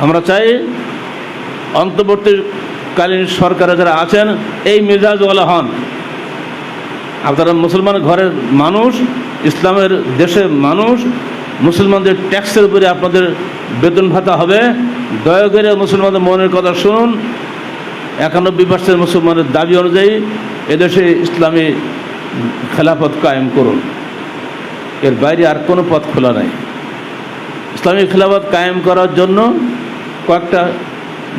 আমরা চাই অন্তর্বর্তীকালীন সরকারে যারা আছেন, এই মেজাজওয়ালা হন। আপনারা মুসলমান ঘরের মানুষ, ইসলামের দেশের মানুষ, মুসলমানদের ট্যাক্সের উপরে আপনাদের বেতন ভাতা হবে। দয়া করে মুসলমানদের মনের কথা শুনুন। একানব্বই পার্সেন্ট মুসলমানের দাবি অনুযায়ী এদেশে ইসলামী খেলাফত কায়েম করুন। এর বাইরে আর কোনো পথ খোলা নাই। ইসলামী খেলাফত কায়েম করার জন্য কয়েকটা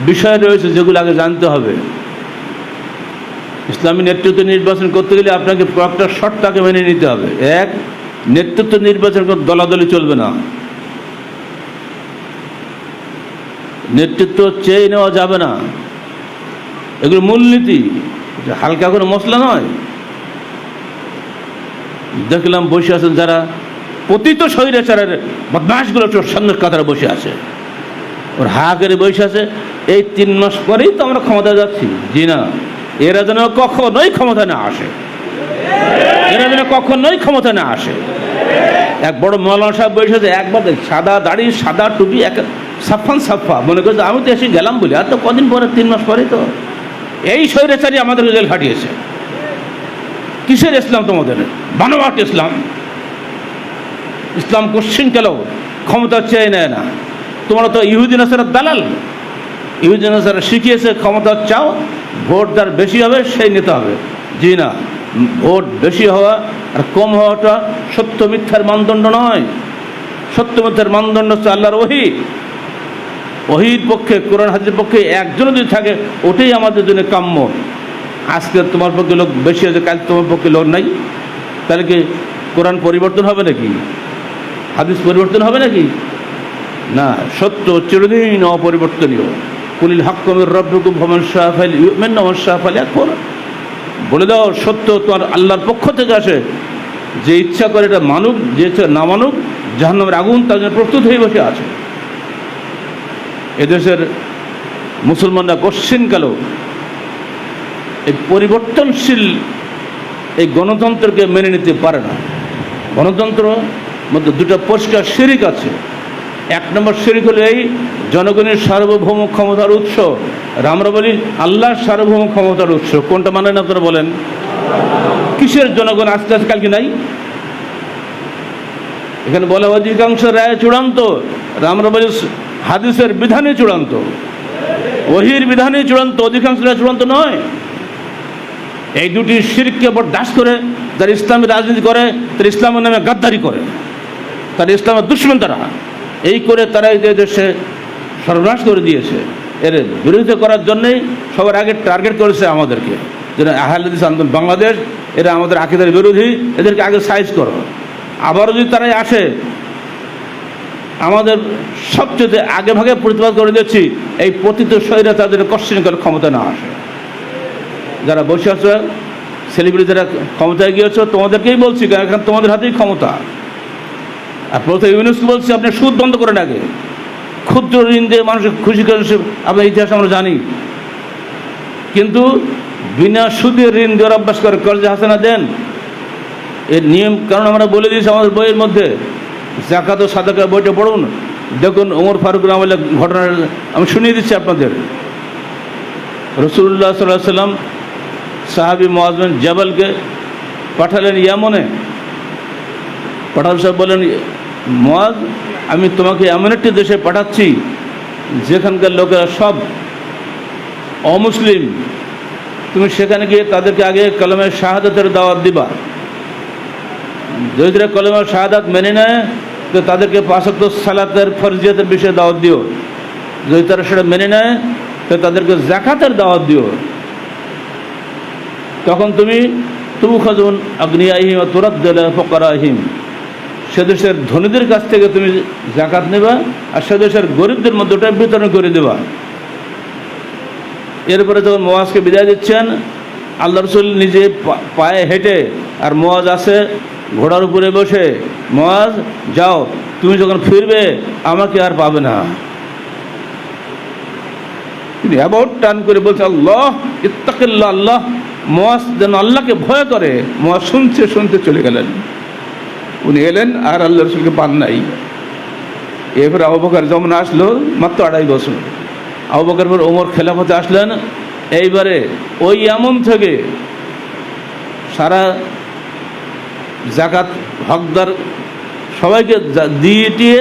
বিষয় রয়েছে যেগুলো আগে জানতে হবে। ইসলামী নেতৃত্ব নির্বাচন করতে গেলে আপনাকে কয়েকটা শর্তাকে মেনে নিতে হবে। এক, নেতৃত্ব নির্বাচন কোনো দলাদলি চলবে না। নেতৃত্ব চেয়ে নেওয়া যাবে না। এগুলো মূলনীতি। হালকা কোনো মশলা নয়। দেখলাম বসে আছেন যারা পতিত স্বৈরাচারের বদমাসগুলো চোর সামনের কাতারে বসে আছে। ওর হা করে বসে আছে, এই তিন মাস পরেই তো আমরা ক্ষমতা যাচ্ছি। জি না। এরা যেন কখনোই ক্ষমতা না আসে। এরা যেন কখনোই ক্ষমতা না আসে। এক বড় মৌলানা সাহেব বসে আছে, একবার সাদা দাড়ি, সাদা টুপি, এক সাফান সাফা। মনে করছে আমি তো এসে গেলাম বলি, আর তো কদিন পরে, তিন মাস পরে তো। এই স্বৈরাচারী আমাদেরকে জেল খাটিয়েছে। কিসের ইসলাম তোমাদের? বানোয়াট ইসলাম। ইসলাম কোশ্চিন কেন? ক্ষমতা চেয়ে নেয় না। তোমরা তো ইহুদিন আসার দালাল। ইহুদিন আসারা শিখিয়েছে, ক্ষমতা চাও, ভোট যার বেশি হবে সেই নিতে হবে। জি না, ভোট বেশি হওয়া আর কম হওয়াটা সত্য মিথ্যার মানদণ্ড নয়। সত্য মিথ্যার মানদণ্ড হচ্ছে আল্লাহর ওহি ওহির পক্ষে, কোরআন হাজির পক্ষে একজন যদি থাকে, ওটাই আমাদের জন্য কাম্য। আজকে তোমার পক্ষে লোক বেশি আছে, কাল তোমার পক্ষে লোক নাই। তাহলে কি কোরআন পরিবর্তন হবে নাকি? হাদিস পরিবর্তন হবে নাকি? না, সত্য চিরদিন অপরিবর্তনীয়। কুলিল হাক্কমের রব্বকু ভমন শাহফাইল ইউমেন নমন শাহফাইল এখন বলে দাও, সত্য তোমার আল্লাহর পক্ষ থেকে আসে। যে ইচ্ছা করে এটা মানুক, যে ইচ্ছা না মানুক, জাহান্নামের আগুন তার জন্য প্রস্তুত হয়ে বসে আছে। এদেশের মুসলমানরা কশ্চিনকাল এই পরিবর্তনশীল এই গণতন্ত্রকে মেনে নিতে পারে না। গণতন্ত্র মধ্যে দুটো পরিষ্কার শিরিক আছে। এক নম্বর শিরিক হলো এই জনগণের সার্বভৌম ক্ষমতার উৎস। আমরা বলি আল্লাহর সার্বভৌম ক্ষমতার উৎস। কোনটা মানেন আপনারা বলেন? কিসের জনগণ আস্তে আস্তে কালকে নাই? এখানে বলে অধিকাংশ রায় চূড়ান্ত। আমরা বলি হাদিসের বিধানে চূড়ান্ত। ওহির বিধানে চূড়ান্ত, অধিকাংশ রায় চূড়ান্ত নয়। এই দুটি শিরকে বরদাস্ত করে যারা ইসলামী রাজনীতি করে, তারা ইসলামের নামে গাদ্দারি করে। তারা ইসলামের দুশ্মন তারা। এই করে তারা এই দেশে সর্বনাশ করে দিয়েছে। এর বিরোধিতা করার জন্যেই সবার আগে টার্গেট করেছে আমাদেরকে। যেটা আহলাদিস আন্দোলন, বাংলাদেশ, এরা আমাদের আকিদের বিরোধী, এদেরকে আগে সাইজ করো। আবারও যদি তারাই আসে, আমাদের সবচেয়ে আগে ভাগে প্রতিবাদ করে দিচ্ছি এই পতিত শরীরে তাদের কশ্চিন করে ক্ষমতা না আসে। যারা বসে আছো সেলিব্রিটি যারা ক্ষমতায় গিয়েছো, তোমাদেরকেই বলছি, কারণ তোমাদের হাতেই ক্ষমতা। আর প্রথম ইউনেস্কো বলছি? আপনি সুদ বন্ধ করেন আগে। ক্ষুদ্র ঋণ দিয়ে মানুষকে খুশি করে আপনার ইতিহাস আমরা জানি। কিন্তু বিনা সুদে ঋণ দেওয়ার অভ্যাস করে কর্জে হাসানা দেন। এর নিয়ম কারণ আমরা বলে দিয়েছি আমাদের বইয়ের মধ্যে। জাকাত ও সাদাকা বইটা পড়ুন। দেখুন ওমর ফারুক রহমাল্লাহ ঘটনা আমি শুনিয়ে দিচ্ছি আপনাদের। রসুল্লাহ সাল্লাহ সাল্লাম সাহাবি মোয়াজমেন জবালকে পাঠালেন ইয়ামনে। পাঠাল সাহেব বলেন মোয়াজ আমি তোমাকে এমন একটি দেশে পাঠাচ্ছি, যেখানকার লোকেরা সব অমুসলিম। তুমি সেখানে গিয়ে তাদেরকে আগে কলমের শাহাদাতের দাওয়াত দিবা। যদি কলমের শাহাদাত মেনে নেয়, তো তাদেরকে পাশাক্ত সালাতের, ফরজিয়াতের বিষয়ে দাওয়াত দিও। যদি তারা সেটা মেনে নেয়, তো তাদেরকে জাকাতের দাওয়াত দিও। তখন তুমি তবু খাজুন আগ্নিয়াহিম দিলে ফকরাহিম সে দেশের ধনীদের কাছ থেকে তুমি জাকাত নেবা, আর সে দেশের গরিবদের মধ্যে ওটা বিতরণ করে দেবা। এরপরে যখন মোয়াজকে বিদায় দিচ্ছেন, আল্লাহ রসুল নিজে পায়ে হেঁটে, আর মোয়াজ আছে, ঘোড়ার উপরে বসে, মোয়াজ, যাও, তুমি যখন ফিরবে, আমাকে আর পাবে না। তিনি অ্যাবাউট টান করে বলছে, আল্লাহ ইত্তাকিল্লা আল্লাহ। মোয়াজ যেন আল্লাহকে ভয় করে, মোয়াজ শুনছে শুনতে চলে গেলেন। উনি এলেন আর আল্লাহ রসুলকে পান নাই। এরপরে আবু বকর যেমন আসলো, মাত্র আড়াই বছর। আবু বকর পর ওমর খেলাফতে আসলেন। এইবারে ওই এমন থেকে সারা জাকাত, হকদার সবাইকে দিয়ে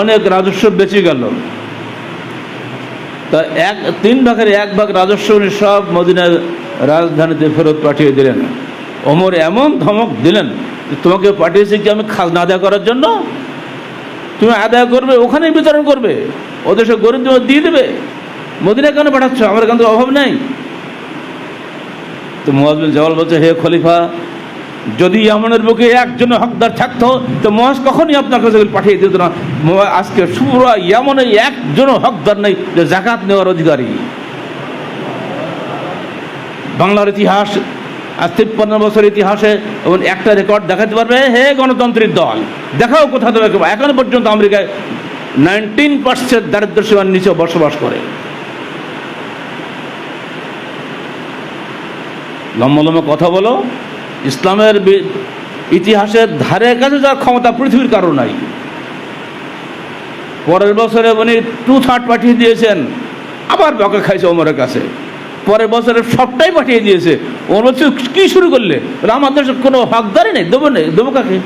অনেক রাজস্ব বেঁচে গেল। তা এক, তিন ভাগের এক ভাগ রাজস্ব উনি সব মদিনার রাজধানীতে ফেরত পাঠিয়ে দিলেন। ওমর এমন ধমক দিলেন তোমাকে পাঠিয়েছি কি আমি খাজনা আদায় করার জন্য? তুমি আদায় করবে, ওখানেই বিতরণ করবে। ওদের সব গরিব তোমার দিয়ে দেবে। মদিনা কেন পাঠাচ্ছ? আমার থেকে অভাব নাই। তো মোয়াজবিন জওয়াল বলছে, হে খলিফা, যদি ইয়ামনের বুকে একজন হকদার থাকতো, তো মহাজ কখনই আপনার কাছে পাঠিয়ে দিত না। আজকে সুরা ইয়ামনে একজনও হকদার নেই যে জাকাত নেওয়ার অধিকারী। বাংলার ইতিহাস আজ তিপ্পান্ন বছর ইতিহাসে একটা রেকর্ড দেখাতে পারবে, হে গণতন্ত্রের দল। দেখাও কোথা দেবে এখনও পর্যন্ত আমেরিকায় নাইনটিন পার্সেন্ট দারিদ্র সীমার নিচে বসবাস করে। লম্বা লম্বা কথা বলো। ইসলামের ইতিহাসের ধারে কাছে যার ক্ষমতা পৃথিবীর কারও নাই। পরের বছরে উনি টু থার্ড পাঠিয়ে দিয়েছেন। আবার বকা খাইছে ওমরের কাছে। পরের বছরের সবটাই পাঠিয়ে দিয়েছে। ওর বলছে, কী শুরু করলে? দেশে কোনো হকদারই নেই, দেবো নেই দেবো কাকে?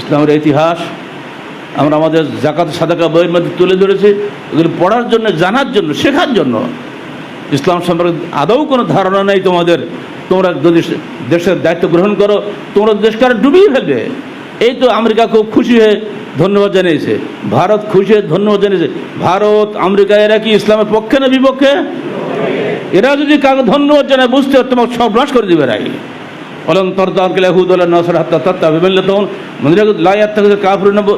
ইসলামের ইতিহাস, আমরা আমাদের জাকাত সাদাকা বইয়ের মধ্যে তুলে ধরেছি। এগুলো পড়ার জন্য, জানার জন্য, শেখার জন্য। ইসলাম সম্পর্কে আদৌ কোনো ধারণা নেই তোমাদের। তোমরা যদি দেশের দায়িত্ব গ্রহণ করো, তোমরা দেশকে আর ডুবিয়ে ফেলবে। এই তো আমেরিকা খুব খুশি হয়ে ধন্যবাদ জানিয়েছে। ভারত খুশি হয়ে ধন্যবাদ জানিয়েছে। ভারত, আমেরিকা, এরা কি ইসলামের পক্ষে না বিপক্ষে? এরা যদি কাউকে ধন্যবাদ জানায় বুঝতে তোমাকে সর্বনাশ করে দিবে রাই হাত্তা তত্তা বিমেল্লা তখন কাফরি নব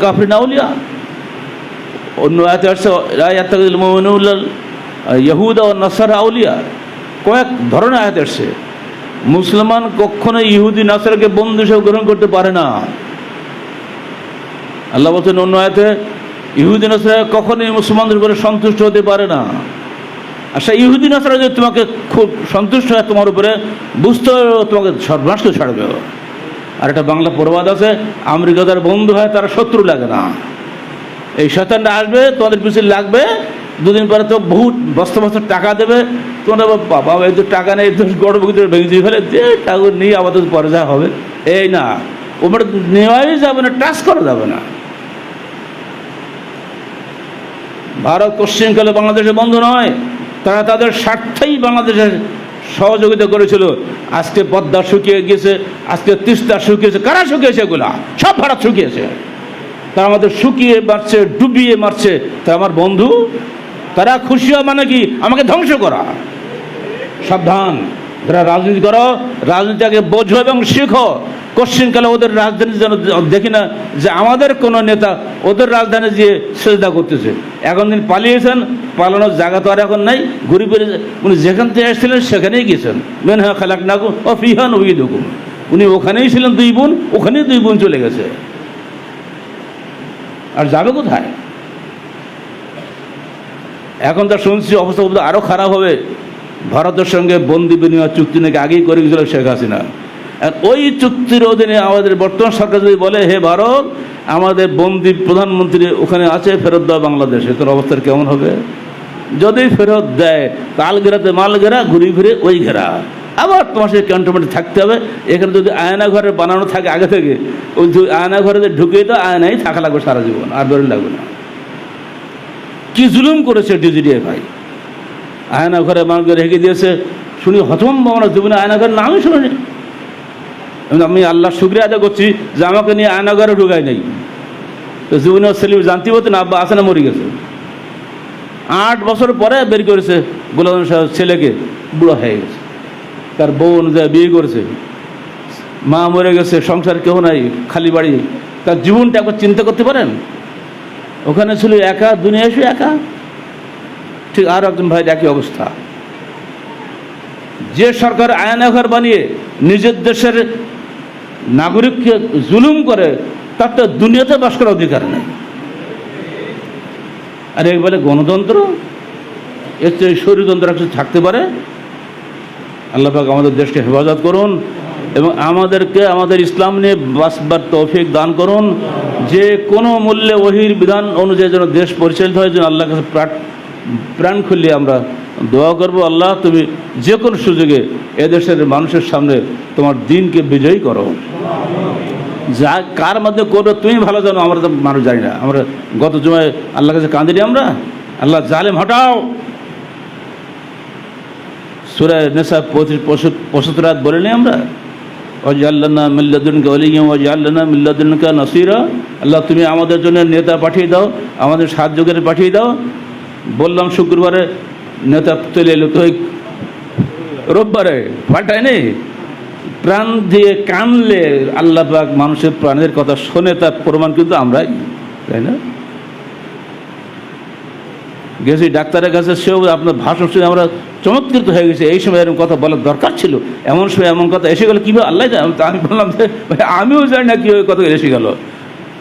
কাফরি অন্য আয়াতে আসছে ইহুদা ও নাসার আউলিয়া। কয়েক ধরনের আয়াত আসছে। মুসলমান কখনো ইহুদি, নাসারকে বন্ধু হিসেবে গ্রহণ করতে পারে না। আল্লাহ বলছেন অন্য আয়াতে ইহুদি নাসারা কখনোই মুসলমানদের উপরে সন্তুষ্ট হতে পারে না। আচ্ছা ইহুদি নাসারা যদি তোমাকে খুব সন্তুষ্ট হয়, তোমার উপরে বুঝতে তোমাকে সর্বনাশ ছাড়বে। আর একটা বাংলা প্রবাদ আছে, আমেরিকা যারা বন্ধু হয়, তারা শত্রু লাগে না। এই শয়তানটা আসবে, তোমাদের পিছনে লাগবে, দুদিন পরে তো বহুত বস্তা বস্তা টাকা দেবে। তোমরা বাবা, এই তো টাকা নেই তো গর্ব ভেঙে দিয়ে ফেলে যে টাকা নিয়ে আমাদের পরে যা হবে। এই না ওপরে নেওয়াই যাবে না, টাচ করা যাবে না। ভারত পশ্চিমকালে বাংলাদেশের বন্ধু নয়, তারা তাদের স্বার্থেই বাংলাদেশের সহযোগিতা করেছিল। আজকে পদ্মা শুকিয়ে গিয়েছে, আজকে তিস্তা শুকিয়েছে। কারা শুকিয়েছে এগুলা? সব ভারত শুকিয়েছে। তারা আমাদের শুকিয়ে মারছে, ডুবিয়ে মারছে। তা আমার বন্ধু। তারা খুশি হওয়া মানে কি? আমাকে ধ্বংস করা। সাবধান। যারা রাজনীতি করো, রাজনীতিকে বোঝো এবং শিখো। কোশ্চিনকালে ওদের রাজধানী যেন দেখি না যে আমাদের কোনো নেতা ওদের রাজধানী গিয়ে সেজদা করতেছে। এখন দিন পালিয়েছেন, পালানোর জায়গা তো আর এখন নাই। ঘুরে ফিরে উনি যেখান থেকে এসেছিলেন সেখানেই গেছেন মেন হ্যাঁ খালাক নাকু ও ফিহান উই দুকুম উনি ওখানেই ছিলেন দুই বোন, ওখানেই দুই বোন চলে গেছে। আর যাবে কোথায়? এখন তো শুনছি অবস্থা আরও খারাপ হবে। ভারতের সঙ্গে বন্দি বিনিময় চুক্তি নাকি আগেই করে গেছিল শেখ হাসিনা। ওই চুক্তির অধীনে আমাদের বর্তমান সরকার যদি বলে, হে ভারত, আমাদের বন্দি প্রধানমন্ত্রী ওখানে আছে, ফেরত দেওয়া বাংলাদেশে। তোর অবস্থা কেমন হবে? যদি ফেরত দেয় কাল ঘেরাতে মাল ঘেরা ঘুরে ফিরে ওই ঘেরা। আবার তোমার সেই ক্যান্টনমেন্টে থাকতে হবে। এখানে যদি আয়না ঘরে বানানো থাকে আগে থেকে, ওই আয়না ঘরে ঢুকিয়ে তো আয়নাই থাকা লাগবে সারা জীবন, আর বেরোন লাগবে না। কি জুলুম করেছে ডিজিডিএ ভাই আয়না ঘরে মানুষকে রেখে দিয়েছে। শুনি হতম্ব আমরা জীবনে আয়না ঘরের নামই শুনিনি। আমি আল্লাহ শুক্রিয়া আদায় করছি যে আমাকে নিয়ে আয়না ঘরে ঢুকায় নেই। তো জীবনে ছেলে জানতে হতো না, আব্বা আসে না মরে গেছে। আট বছর পরে বের করেছে গোলাম সাহেব ছেলেকে, বুড়ো হয়ে গেছে। তার বউ অনুযায়ী বিয়ে করেছে। মা মরে গেছে, সংসার কেউ নাই, খালি বাড়ি। তার জীবনটা একবার চিন্তা করতে পারেন? ওখানে ছিল একা দুনিয়া এসে একা। ঠিক আর একজন ভাইয়ের একই অবস্থা। যে সরকার আয়নাঘর বানিয়ে নিজের দেশের নাগরিককে জুলুম করে, তার তো দুনিয়াতে বাস করার অধিকার নেই। আর একবারে গণতন্ত্র? এর চেয়ে শরীরতন্ত্র কিছু থাকতে পারে? আল্লাহ পাক আমাদের দেশকে হেফাজত করুন এবং আমাদেরকে আমাদের ইসলাম নিয়ে বাসবার তৌফিক দান করুন। যে কোনো মূল্যে ওহির বিধান অনুযায়ী যেন দেশ পরিচালিত হয়, যেন আল্লাহ কাছে প্রাণ খুলিয়ে আমরা দোয়া করব, আল্লাহ, তুমি যে কোনো সুযোগে এদেশের মানুষের সামনে তোমার দিনকে বিজয়ী করো। যা, কার মধ্যে করবে তুমি ভালো জানো, আমরা তো মানুষ জানি না। আমরা গত জমায় আল্লাহ কাছে কাঁদিনি আমরা? আল্লাহ জালেম, হটাও! সুরায় নেশা পঁচিশ পঁচাত্তর রাত বলিনি আমরা? ওয়াজাল্লানা মিল্লাদুনকা ওলিয়া ওয়াজাল্লানা মিল্লাদুনকা নাসিরা। আল্লাহ, তুমি আমাদের জন্য নেতা পাঠিয়ে দাও, আমাদের সাহায্যকারী পাঠিয়ে দাও। বললাম শুক্রবারে নেতা চলে এলো তো রোববারে পাঠায়নি প্রাণ দিয়ে কানলে আল্লাহ পাক মানুষের প্রাণের কথা শোনে তার প্রমাণ কিন্তু আমরাই, তাই না? গেছি ডাক্তারের কাছে, সেও আপনার ভাষণ শুনে আমরা চমৎকৃত হয়ে গেছে। এই সময় এরকম কথা বলার দরকার ছিল। এমন সময় এমন কথা এসে গেল, কীভাবে আল্লাহ আমি বললাম যে আমিও জানি না কীভাবে কথা এসে গেল।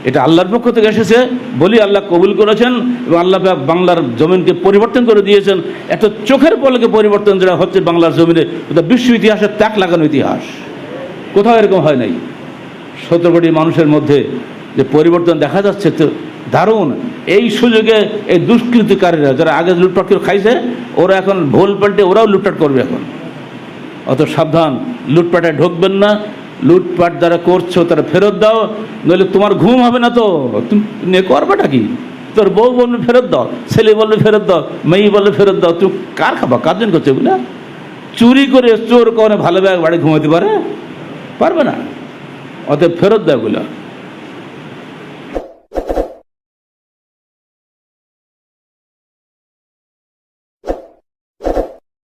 এটা আল্লাহর পক্ষ থেকে এসেছে। বলি আল্লাহ কবুল করেছেন এবং আল্লাহ বাংলার জমিনকে পরিবর্তন করে দিয়েছেন। একটা চোখের পলকে পরিবর্তন যেটা হচ্ছে বাংলার জমিনে ওটা বিশ্ব ইতিহাসের ত্যাগ লাগানো ইতিহাস। কোথাও এরকম হয় নাই। সতেরো কোটি মানুষের মধ্যে যে পরিবর্তন দেখা যাচ্ছে তো দারুণ। এই সুযোগে এই দুষ্কৃতিকারীরা যারা আগে লুটপাট করে খাইছে, ওরা এখন ভোল পাল্টে ওরাও লুটপাট করবে এখন। অত সাবধান, লুটপাটে ঢুকবেন না। লুটপাট যারা করছ তারা ফেরত দাও, নইলে তোমার ঘুম হবে না তো। তুমি নে করবাটা কি? তোর বউ বলবে ফেরত দাও, ছেলে বললে ফেরত দাও, মেয়ে বললে ফেরত দাও, তুমি কার খাবা? কার জন্য করছ এগুলা? চুরি করে চোর করে ভালো ব্যাগ বাড়ি ঘুমাতে পারে? পারবে না। অতএব ফেরত দেয় ওগুলা